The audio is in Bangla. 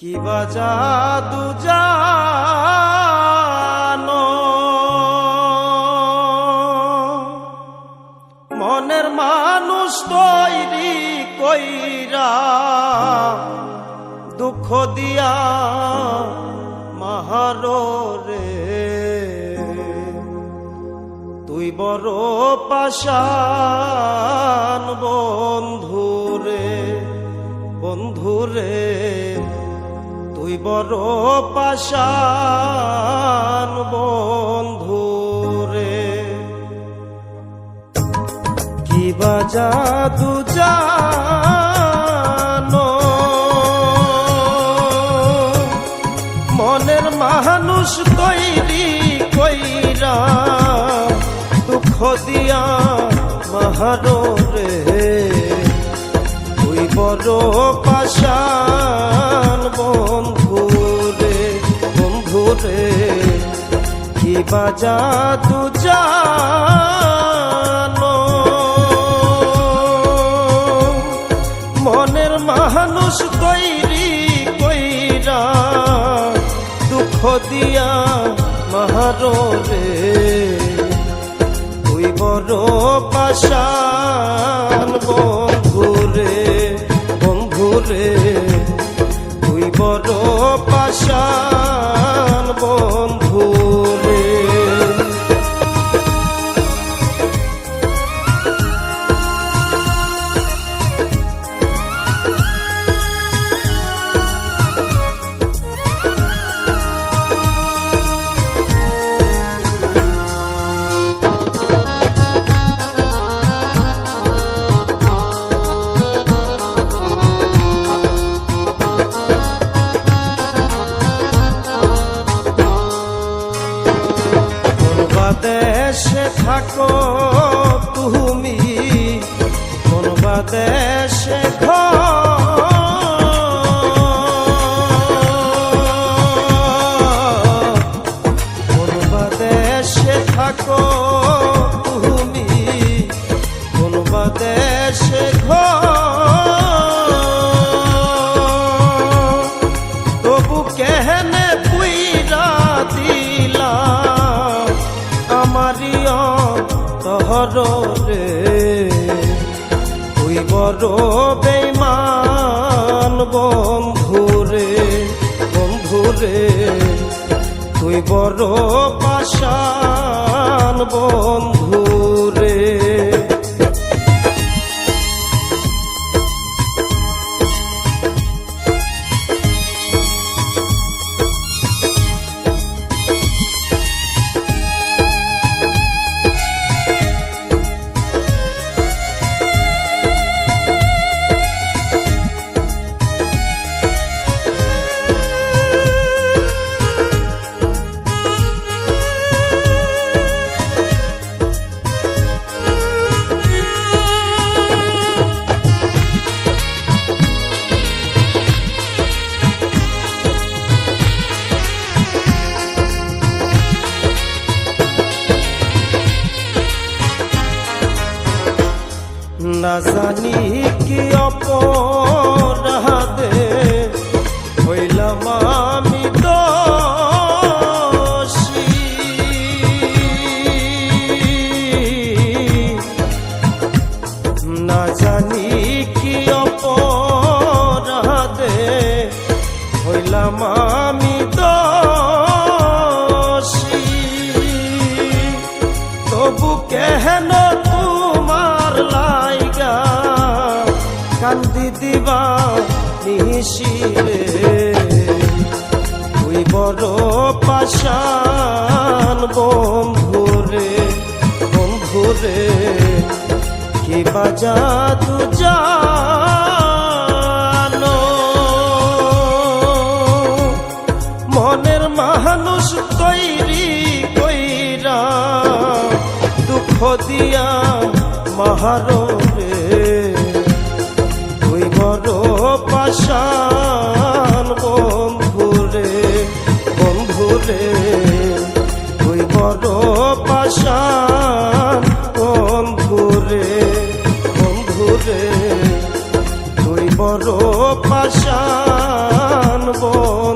কি বা জাদু জানো? মনের মানুষ তৈরি কইরা দুঃখ দিয়া মাহারো রে তুই বড় পাশান বন্ধুরে বন্ধুরে। তুই বড় পাশান বন্ধুরে কি বা জাদু জানো? মনের মানুষ তৈরি কইরা দুঃখ দিয়া মাহারো রে। তুই বড় পাশান বন্ধুরে কি বাজা তু জানো? মনের মানুষ তৈরি কইরা দুঃখ দিয়া মাহারো রে তুই বড় পাশান বন্ধুরে দেশে থাকো তুমি কোন দেশে ঘর বেমান বন্ধুরে বন্ধুরে তুই বড় পাশান বন্ধুরে না জানি কি অপরাধে? হইলাম আমি দোষী। না জানি কি অপরাধে? হইলাম কান্দি দিবা নিশিরে। তুই বড় পাশান বন্ধুরে বন্ধুরে, কি বাজা তু জানো? মনের মানুষ তৈরি কইরা দুঃখ দিয়া মাহারো পাশান বন্ধুরে বন্ধুরে তুই বড় পাশান বন্ধুরে বন্ধুরে তুই বড় পাশান বন